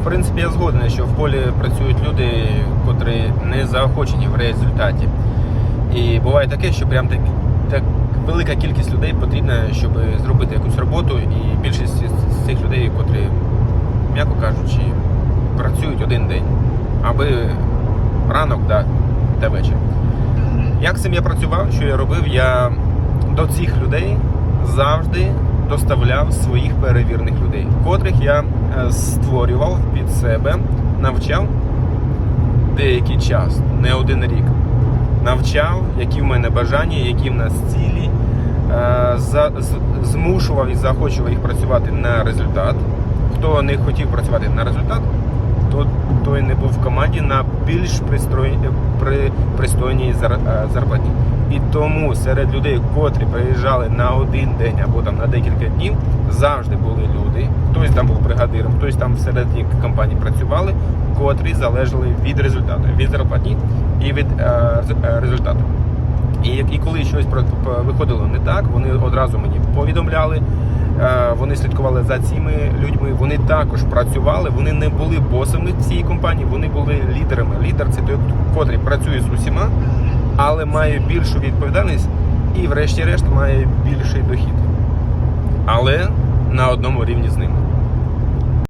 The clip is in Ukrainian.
В принципі, я згоден, що в полі працюють люди, котрі не заохочені в результаті. І буває таке, що прям так, так велика кількість людей потрібна, щоб зробити якусь роботу, і більшість з цих людей, котрі, м'яко кажучи, працюють один день, аби ранок да, та вечір. Як цим я працював, що я робив? Я до цих людей завжди доставляв своїх перевірних людей, котрих я е, створював під себе, навчав деякий час, не один рік. Навчав, які в мене бажання, які в нас цілі, е, змушував і заохочував їх працювати на результат. Хто не хотів працювати на результат, то той не був в команді на більш пристрой, при, пристойній зар, е, зарплаті. І тому серед людей, котрі приїжджали на один день або там на декілька днів, завжди були люди. Хтось там був бригадиром, хтось там всередині компанії працювали, котрі залежали від результату, від зарплатні і від е, е, результату. І, і коли щось виходило не так, вони одразу мені повідомляли. Е, Вони слідкували за цими людьми. Вони також працювали. Вони не були босами цієї компанії, вони були лідерами. Лідер це той, котрий працює з усіма, але має більшу відповідальність і, врешті-решт, має більший дохід. Але на одному рівні з ними.